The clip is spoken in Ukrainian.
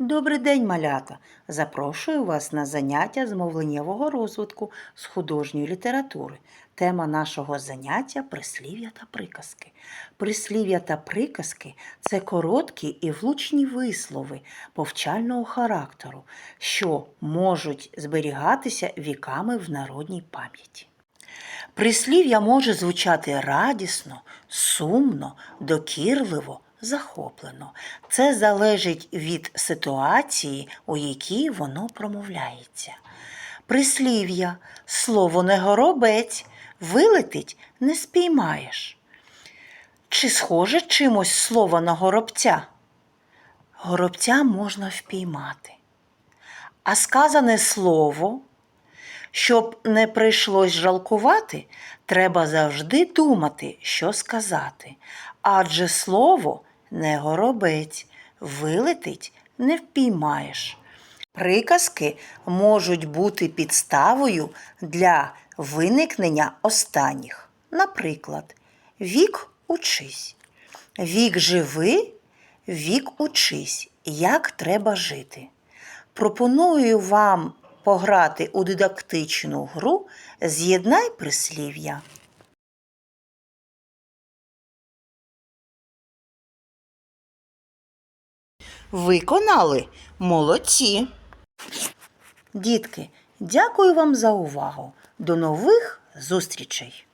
Добрий день, малята! Запрошую вас на заняття з мовленнєвого розвитку з художньої літератури. Тема нашого заняття прислів'я та приказки. Прислів'я та приказки це короткі і влучні вислови повчального характеру, що можуть зберігатися віками в народній пам'яті. Прислів'я може звучати радісно, сумно, докірливо, захоплено. Це залежить від ситуації, у якій воно промовляється. Прислів'я слово не горобець, вилетить не спіймаєш. Чи схоже чимось слово на горобця? Горобця можна впіймати. А сказане слово щоб не прийшлось жалкувати, треба завжди думати, що сказати. Адже слово не горобець, вилетить не впіймаєш. Приказки можуть бути підставою для виникнення останніх. Наприклад, вік учись. Вік живи, вік учись, як треба жити. Пропоную вам пограти у дидактичну гру З'єднай прислів'я. Виконали молодці. Дітки, дякую вам за увагу. До нових зустрічей!